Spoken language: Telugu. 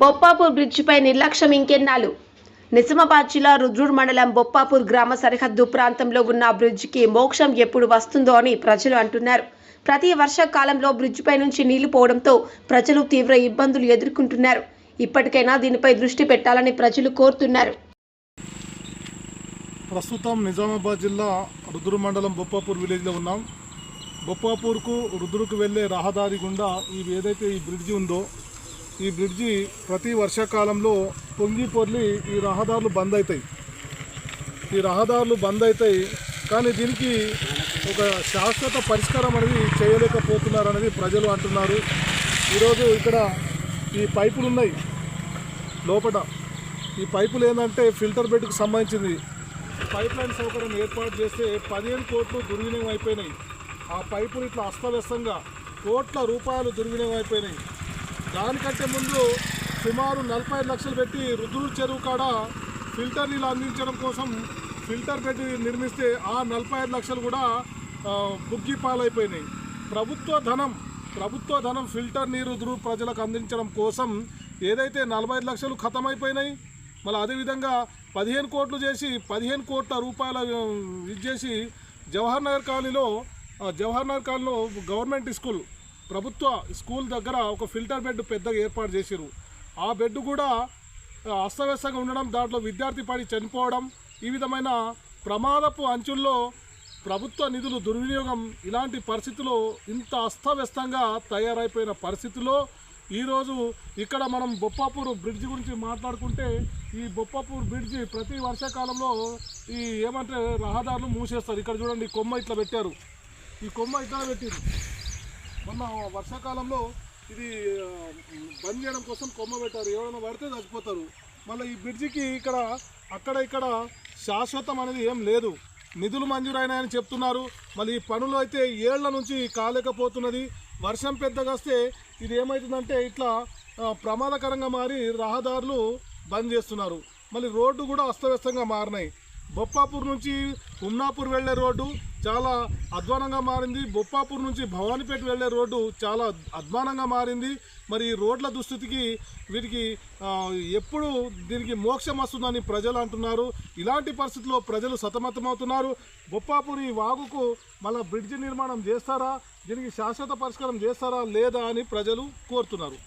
బొప్పాపూర్ బ్రిడ్జిపై నిర్లక్ష్యం ఇంకెన్నాళ్ళు? నిజామాబాద్ జిల్లా రుద్రూర్ మండలం బొప్పాపూర్ గ్రామ సరిహద్దు ప్రాంతంలో ఉన్న బ్రిడ్జికి మోక్షం ఎప్పుడు వస్తుందో అని ప్రజలు అంటున్నారు. ప్రతి వర్షాకాలంలో బ్రిడ్జిపై నుంచి నీళ్ళు పోవడంతో ప్రజలు తీవ్ర ఇబ్బందులు ఎదుర్కొంటున్నారు. ఇప్పటికైనా దీనిపై దృష్టి పెట్టాలని ప్రజలు కోరుతున్నారు. ప్రస్తుతం నిజామాబాద్ జిల్లా రుద్రు మండలం బొప్పాపూర్ విలేజ్లో ఉన్నాం. బొప్పాపూర్కు రుద్రుకు వెళ్ళే రహదారి గుండా ఈ ఏదైతే ఈ బ్రిడ్జి ఉందో ఈ బ్రిడ్జి ప్రతి వర్షాకాలంలో పొంగి పొర్లి ఈ రహదారులు బంద్ అవుతాయి ఈ రహదారులు బంద్ అవుతాయి కానీ దీనికి ఒక శాశ్వత పరిష్కారం అనేది చేయలేకపోతున్నారు అనేది ప్రజలు అంటున్నారు. ఈరోజు ఇక్కడ ఈ పైపులు ఉన్నాయి. లోపల ఈ పైపులు ఏంటంటే ఫిల్టర్ బెడ్కి సంబంధించింది. పైప్ లైన్ సౌకర్యం ఏర్పాటు చేస్తే పదిహేను కోట్లు దుర్వినియోగం అయిపోయినాయి. ఆ పైపులు ఇట్లా అస్తవ్యస్తంగా కోట్ల రూపాయలు దుర్వినియోగం అయిపోయినాయి. దానికంటే ముందు సుమారు నలభై ఐదు లక్షలు పెట్టి రుద్రూరు చెరువు కాడ ఫిల్టర్ నీళ్ళు అందించడం కోసం ఫిల్టర్ పెట్టి నిర్మిస్తే ఆ నలభై ఐదు లక్షలు కూడా బుగ్గి పాలైపోయినాయి. ప్రభుత్వ ధనం ప్రభుత్వ ధనం ఫిల్టర్ నీరు రుద్రూరు ప్రజలకు అందించడం కోసం ఏదైతే నలభై ఐదు లక్షలు ఖతమైపోయినాయి మళ్ళీ అదేవిధంగా పదిహేను కోట్లు చేసి పదిహేను కోట్ల రూపాయల ఆ, ఇది చేసి జవహర్ నగర్ కాలనీలో జవహర్ నగర్ కాలనీలో గవర్నమెంట్ స్కూల్ ప్రభుత్వ స్కూల్ దగ్గర ఒక ఫిల్టర్ బెడ్ పెద్దగా ఏర్పాటు చేసిరు ఆ బెడ్ కూడా అస్తవ్యస్తంగా ఉండడం దాంట్లో విద్యార్థి పడి చనిపోవడం ఈ విధమైన ప్రమాదపు అంచుల్లో ప్రభుత్వ నిధులు దుర్వినియోగం ఇలాంటి పరిస్థితులు ఇంత అస్తవ్యస్తంగా తయారైపోయిన పరిస్థితుల్లో ఈరోజు ఇక్కడ మనం బొప్పాపూర్ బ్రిడ్జ్ గురించి మాట్లాడుకుంటే ఈ బొప్పాపూర్ బ్రిడ్జి ప్రతి వర్షాకాలంలో ఈ ఏమంటే రహదారులు మూసేస్తారు. ఇక్కడ చూడండి కొమ్మ ఇట్లా పెట్టారు. ఈ కొమ్మ ఇట్లా పెట్టారు మొన్న వర్షాకాలంలో ఇది బంద్ చేయడం కోసం కొమ్మ పెట్టారు. ఎవరైనా పడితే చచ్చిపోతారు. మళ్ళీ ఈ బ్రిడ్జికి ఇక్కడ అక్కడ ఇక్కడ శాశ్వతం అనేది ఏం లేదు. నిధులు మంజూరైనాయని చెప్తున్నారు. మళ్ళీ ఈ పనులు అయితే ఏళ్ళ నుంచి కాలేకపోతున్నది. వర్షం పెద్దగా వస్తే ఇది ఏమవుతుందంటే ఇట్లా ప్రమాదకరంగా మారి రహదారులు బంద్ చేస్తున్నారు. మళ్ళీ రోడ్డు కూడా అస్తవ్యస్తంగా మారినాయి. బొప్పాపూర్ నుంచి ఉమ్నాపూర్ వెళ్ళే రోడ్డు చాలా అధ్వానంగా మారింది. బొప్పాపూర్ నుంచి భవానీపేట వెళ్ళే రోడ్డు చాలా అధ్వానంగా మారింది. మరి రోడ్ల దుస్థితికి వీటికి ఎప్పుడు దీనికి మోక్షం వస్తుందని ప్రజలు అంటున్నారు. ఇలాంటి పరిస్థితుల్లో ప్రజలు సతమతమవుతున్నారు. బొప్పాపూర్ ఈ వాగుకు మళ్ళీ బ్రిడ్జి నిర్మాణం చేస్తారా? దీనికి శాశ్వత పరిష్కారం చేస్తారా లేదా అని ప్రజలు కోరుతున్నారు.